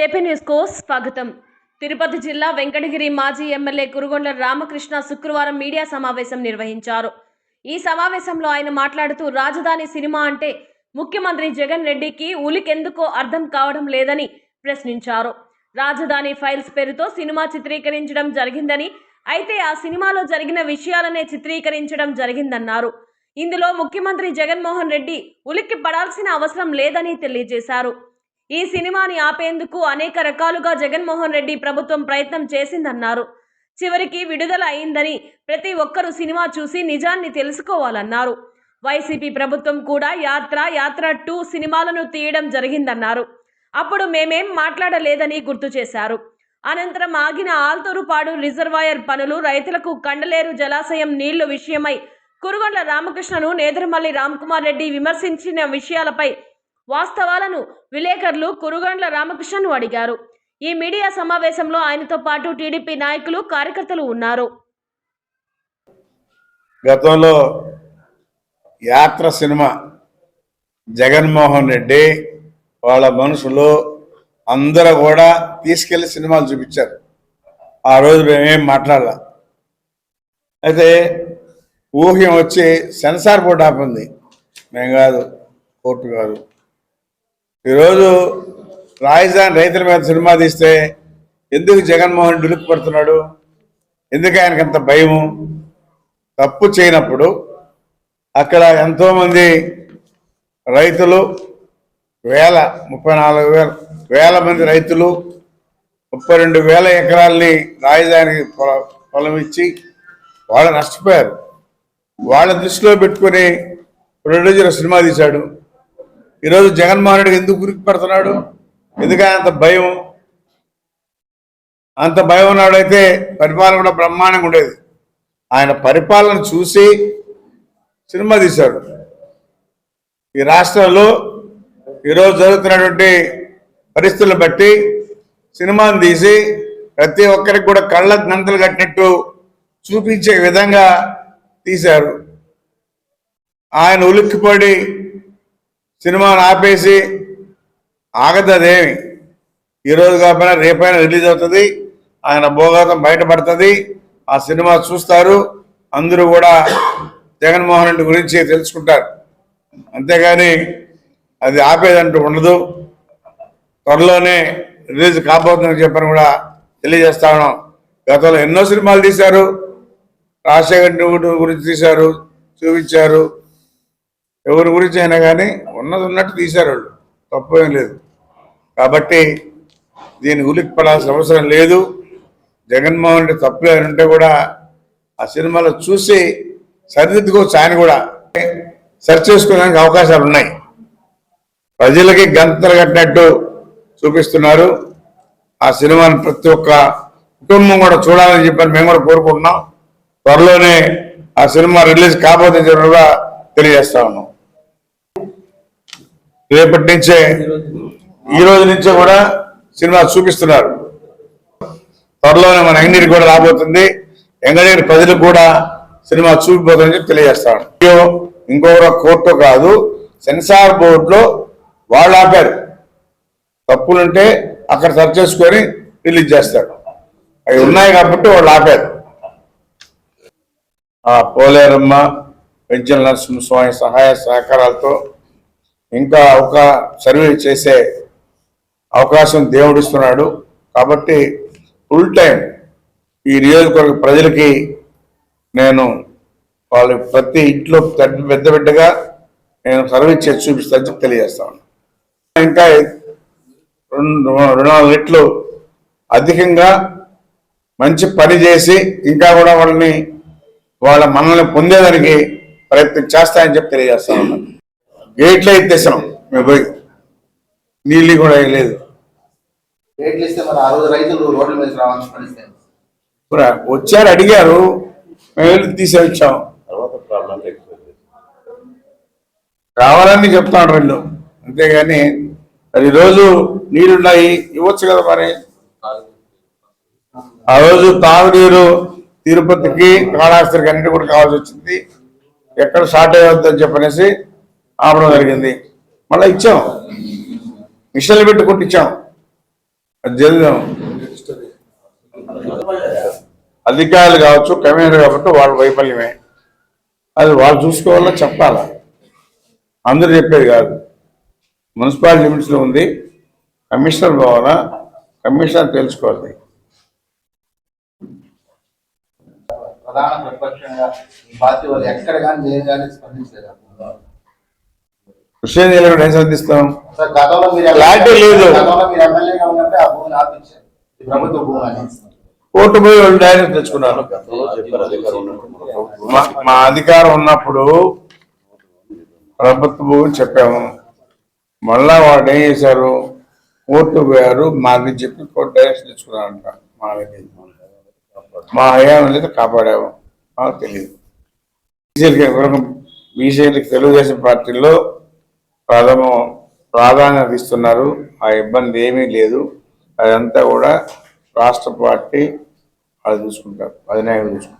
JP న్యూస్కు స్వాగతం. తిరుపతి జిల్లా వెంకటగిరి మాజీ ఎమ్మెల్యే కురుగొండ రామకృష్ణ శుక్రవారం మీడియా సమావేశం నిర్వహించారు. ఈ సమావేశంలో ఆయన మాట్లాడుతూ రాజధాని సినిమా అంటే ముఖ్యమంత్రి జగన్ రెడ్డికి ఉలికెందుకో అర్థం కావడం లేదని ప్రశ్నించారు. రాజధాని ఫైల్స్ పేరుతో సినిమా చిత్రీకరించడం జరిగిందని అయితే ఆ సినిమాలో జరిగిన విషయాలనే చిత్రీకరించడం జరిగిందన్నారు. ఇందులో ముఖ్యమంత్రి జగన్మోహన్ రెడ్డి ఉలిక్కి పడాల్సిన అవసరం లేదని తెలియజేశారు. ఈ సినిమాని ఆపేందుకు అనేక రకాలుగా జగన్మోహన్ రెడ్డి ప్రభుత్వం ప్రయత్నం చేసిందన్నారు. చివరికి విడుదల అయిందని ప్రతి ఒక్కరూ సినిమా చూసి నిజాన్ని తెలుసుకోవాలన్నారు. వైసీపీ ప్రభుత్వం కూడా యాత్ర యాత్ర టూ సినిమాలను తీయడం జరిగిందన్నారు. అప్పుడు మేమేం మాట్లాడలేదని గుర్తు చేశారు. అనంతరం ఆగిన ఆల్తూరుపాడు రిజర్వాయర్ పనులు రైతులకు కండలేరు జలాశయం నీళ్ళు విషయమై కురుగొండ రామకృష్ణను నేదురుమల్లి రామ్కుమార్ రెడ్డి విమర్శించిన విషయాలపై వాస్తవాలను విలేకరులు కురుగండ్ల రామకృష్ణను అడిగారు. ఈ మీడియా సమావేశంలో ఆయనతో పాటు టీడీపీ నాయకులు కార్యకర్తలు ఉన్నారు. గతంలో యాత్ర సినిమా జగన్మోహన్ రెడ్డి వాళ్ళ మనుషులు అందరూ కూడా తీసుకెళ్ళి సినిమాలు చూపించారు. ఆ రోజు మేమేం మాట్లాడాల. అయితే ఊహ్యం వచ్చి సెన్సార్ బోర్డు ఆపింది. మేము కాదు కోర్టు కాదు. ఈరోజు రాజధాని రైతుల మీద సినిమా తీస్తే ఎందుకు జగన్మోహన్ రెడ్డి పడుతున్నాడు ఎందుకు ఆయనకి అంత భయము? తప్పు చేయనప్పుడు అక్కడ ఎంతోమంది రైతులు వేల ముప్పై నాలుగు వేల వేల మంది రైతులు ముప్పై రెండు వేల ఎకరాల్ని రాజధానికి పొలం ఇచ్చి వాళ్ళు నష్టపోయారు. వాళ్ళ దృష్టిలో పెట్టుకొని ప్రొడ్యూసర్ సినిమా తీశాడు. ఈరోజు జగన్మోహన్ రెడ్డి ఎందుకు గురికి పెడుతున్నాడు? ఎందుకు అంత భయం? అంత భయం ఉన్నాడైతే పరిపాలన కూడా బ్రహ్మాండంగా ఉండేది. ఆయన పరిపాలన చూసి సినిమా తీశాడు. ఈ రాష్ట్రంలో ఈరోజు జరుగుతున్నటువంటి పరిస్థితులను బట్టి సినిమాను తీసి ప్రతి ఒక్కరికి కూడా కళ్ళకు గంతలు కట్టినట్టు చూపించే విధంగా తీశారు. ఆయన ఉలిక్కిపడి సినిమాను ఆపేసి ఆగదదేమి. ఈరోజు కాకపోయినా రేపైనా రిలీజ్ అవుతుంది. ఆయన భోగాతం బయటపడుతుంది. ఆ సినిమా చూస్తారు. అందరూ కూడా జగన్మోహన్ రెడ్డి గురించి తెలుసుకుంటారు. అంతేగాని అది ఆపేదంటూ ఉండదు. త్వరలోనే రిలీజ్ కాబోతుందని చెప్పని కూడా తెలియజేస్తా ఉన్నాం. గతంలో ఎన్నో సినిమాలు తీశారు. రాజశేఖర్ గురించి తీశారు చూపించారు. ఎవరి గురించి అయినా కానీ ఉన్నది ఉన్నట్టు తీశారు వాళ్ళు. తప్పేం లేదు. కాబట్టి దీని ఉలిక్కి పడాల్సిన అవసరం లేదు. జగన్మోహన్ రెడ్డి తప్పు ఏమైనా ఉంటే కూడా ఆ సినిమాలో చూసి సరిదిద్దుకోవచ్చు ఆయన కూడా సరి చేసుకోవడానికి అవకాశాలు ఉన్నాయి. ప్రజలకి గంతలు కట్టినట్టు చూపిస్తున్నారు. ఆ సినిమాని ప్రతి ఒక్క కుటుంబం కూడా చూడాలని చెప్పని మేము కూడా కోరుకుంటున్నాం. త్వరలోనే ఆ సినిమా రిలీజ్ కాబోతే చెప్పి కూడా తెలియజేస్తా ఉన్నాం. రేపటి నుంచే ఈ రోజు నుంచే కూడా సినిమా చూపిస్తున్నారు. త్వరలోనే మన ఎంగనీరు కూడా రాబోతుంది. ఎంగనీరు ప్రజలకు కూడా సినిమా చూపిపోతుందని చెప్పి తెలియజేస్తాను. ఇంకొక కోర్టు కాదు సెన్సార్ బోర్డులో వాళ్ళు ఆపారు. తప్పులుంటే అక్కడ సర్చ్ చేసుకొని రిలీజ్ చేస్తారు. అవి ఉన్నాయి కాబట్టి వాళ్ళు ఆపారు. ఆ పోలేరమ్మ పెంచిన నరసింహస్వామి సహాయ సహకారాలతో ఇంకా ఒక సర్వే చేసే అవకాశం దేవుడిస్తున్నాడు. కాబట్టి ఫుల్ టైం ఈ నియోజకవర్గ ప్రజలకి నేను వాళ్ళ ప్రతి ఇంట్లో పెద్ద బిడ్డగా నేను సర్వీస్ చేసి చూపిస్తాను చెప్పి తెలియజేస్తాను ఇంకా రెండు రెండు నాలుగు రెట్లు అధికంగా మంచి పని చేసి ఇంకా కూడా వాళ్ళని వాళ్ళ మనల్ని పొందేదానికి ప్రయత్నం చేస్తాయని చెప్పి తెలియజేస్తా ఉన్నాను గేట్లో ఎత్తేసాం మేము పోయి నీళ్ళు కూడా లేదు. రేట్లు ఇస్తే మరి ఆ రోజు రైతులు రోడ్ల మీద రావాల్సిన పరిస్థితి ఇప్పుడు వచ్చారు అడిగారు. మేము వెళ్ళి తీసేవచ్చాం కావాలని చెప్తాడు వీళ్ళు. అంతేగాని మరి రోజు నీళ్ళున్నాయి ఇవ్వచ్చు కదా మరి. ఆ రోజు తాగునీరు తిరుపతికి కాళాస్త్రికి అన్నిటి కూడా కావాల్సి వచ్చింది. ఎక్కడ షార్ట్ అయ్యొద్దని చెప్పనేసి ఆపడం జరిగింది. మళ్ళీ ఇచ్చాం. మిషన్లు పెట్టి కొట్టించాం. అది జరిగాం. అధికారులు కావచ్చు కమిషనర్ కాబట్టి వాళ్ళ వైఫల్యమే. అది వాళ్ళు చూసుకోవాలో చెప్పాలా? అందరూ చెప్పేది కాదు. మున్సిపాలిటీ లిమిట్స్లో ఉంది. కమిషనర్ పోవాలా కమిషనర్ తెలుసుకోవాలి. ప్రధాన ప్రతిపక్షంగా పార్టీ వాళ్ళు ఎక్కడ కానీ నేను కానీ స్పందించలేదు. తెలియకుండా ఏం సంధిస్తాం Clarity లేదు. కోర్టు పోయి వాళ్ళు డైరెక్ట్ తెచ్చుకున్నారు. మా అధికారం ఉన్నప్పుడు ప్రభుత్వ భూమి చెప్పాము. మళ్ళా వాళ్ళు ఏం చేశారు? కోర్టు పోయారు మాకు చెప్పి కోర్టు డైరెక్ట్ తెచ్చుకున్నారంట మా మా హయాన్ని అయితే కాపాడాము. మాకు తెలియదు. బీసీలకి తెలుగుదేశం పార్టీలో ప్రథమ ప్రాధాన్యత ఇస్తున్నారు. ఆ ఇబ్బంది ఏమీ లేదు. అదంతా కూడా రాష్ట్ర పార్టీ అది చూసుకుంటారు. అధినాయకులు చూసుకుంటారు.